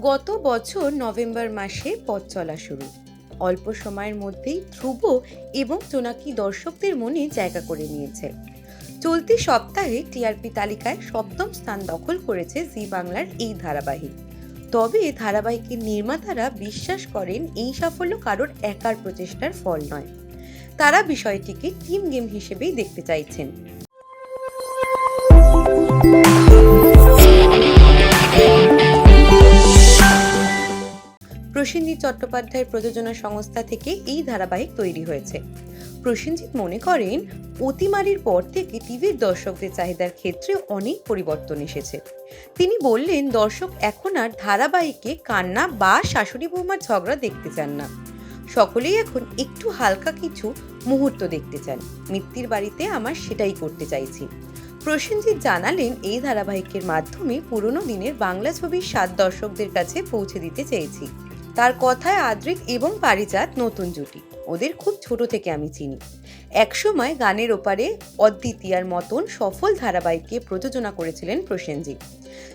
গত বছর নভেম্বর মাসে পথ চলা শুরু। অল্প সময়ের মধ্যেই ধ্রুব এবং জোনাকি দর্শকদের মনে জায়গা করে নিয়েছে। চলতি সপ্তাহে টিআরপি তালিকায় সপ্তম স্থান দখল করেছে জি বাংলার এই ধারাবাহিক। তবে ধারাবাহিকের নির্মাতারা বিশ্বাস করেন এই সাফল্য কারোর একার প্রচেষ্টার ফল নয়। তারা বিষয়টিকে টিম গেম হিসেবেই দেখতে চাইছেন। প্রসেনজিৎ চট্টোপাধ্যায়ের প্রযোজনা সংস্থা থেকে এই ধারাবাহিক তৈরি হয়েছে। প্রসেনজিৎ মনে করেন, অতিমারির পর থেকে টিভির দর্শকদের চাহিদার ক্ষেত্রে অনেক পরিবর্তন এসেছে। তিনি বললেন, দর্শক এখন আর ধারাবাহিকে কান্না বা শাশুড়ি বৌমার ঝগড়া দেখতে চান না। সকলেই এখন একটু হালকা কিছু মুহূর্ত দেখতে চান। মিত্তির বাড়িতে আমার সেটাই করতে চাইছি। প্রসেনজিৎ জানালেন, এই ধারাবাহিকের মাধ্যমে পুরনো দিনের বাংলা ছবির সাত দর্শকদের কাছে পৌঁছে দিতে চেয়েছি। তার কথায় আদ্রিক এবং পারিজাত নতুন জুটি। ওদের খুব ছোট থেকে আমি চিনি। একসময় গানের ওপারে অদ্বিতীয়ার মতন সফল ধারাবাহিককে প্রযোজনা করেছিলেন প্রসেনজিৎ।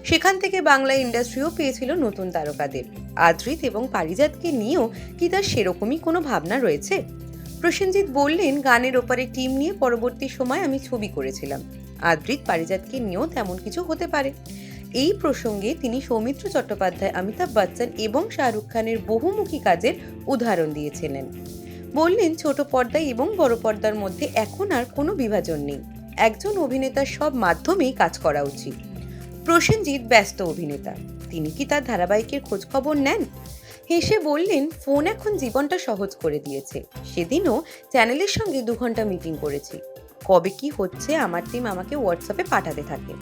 সেখান থেকে বাংলা ইন্ডাস্ট্রিও পেয়েছিল নতুন তারকাদের। আদ্রিত এবং পারিজাতকে নিয়েও কি তার সেরকমই কোনো ভাবনা রয়েছে? প্রসেনজিৎ বললেন, গানের ওপারে টিম নিয়ে পরবর্তী সময় আমি ছবি করেছিলাম। আদ্রিত, পারিজাতকে নিয়েও তেমন কিছু হতে পারে। এই প্রসঙ্গে তিনি সৌমিত্র চট্টোপাধ্যায়, অমিতাভ বচ্চন এবং শাহরুখ খানের বহুমুখী কাজের উদাহরণ দিয়েছিলেন। বললেন, ছোট পর্দায় এবং বড় পর্দার মধ্যে এখন আর কোনো বিভাজন নেই। একজন অভিনেতার সব মাধ্যমেই কাজ করা উচিত। প্রসেনজিৎ ব্যস্ত অভিনেতা। তিনি কি তার ধারাবাহিকের খোঁজ খবর নেন? হেসে বললেন, ফোন এখন জীবনটা সহজ করে দিয়েছে। সেদিনও চ্যানেলের সঙ্গে দু ঘণ্টা মিটিং করেছি। কবে কি হচ্ছে আমার টিম আমাকে হোয়াটসঅ্যাপে পাঠাতে থাকে।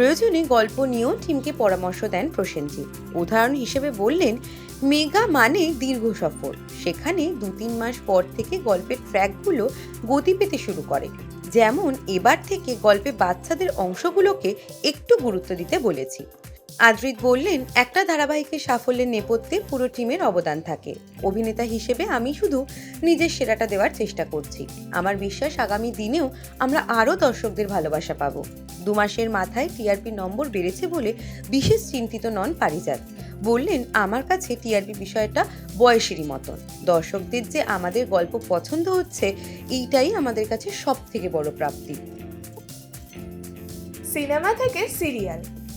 প্রয়োজনে গল্প নিয়েও টিমকে পরামর্শ দেন প্রসেনজি। উদাহরণ হিসেবে বললেন, মেগা মানে দীর্ঘ সফর। সেখানে দু তিন মাস পর থেকে গল্পের ট্র্যাকগুলো গতি পেতে শুরু করে। যেমন এবার থেকে গল্পে বাচ্চাদের অংশগুলোকে একটু গুরুত্ব দিতে বলেছি। আদ্রিত বললেন, একটা ধারাবাহিকের সাফল্যের নেপথ্যে পুরো টিমের অবদান থাকে। অভিনেতা হিসেবে আমি শুধু নিজের সেরাটা দেওয়ার চেষ্টা করছি। আমার বিশ্বাস আগামী দিনেও আমরা আরও দর্শকদের ভালোবাসা পাবো। দু মাসের মাথায় টিআরপি নম্বর বেড়েছে বলে বিশেষ চিন্তিত নন পারিজাত। বললেন, আমার কাছে টিআরপি বিষয়টা বয়সেরই মতন। দর্শকদের যে আমাদের গল্প পছন্দ হচ্ছে, এইটাই আমাদের কাছে সব থেকে বড় প্রাপ্তি। সিনেমা থেকে সিরিয়াল।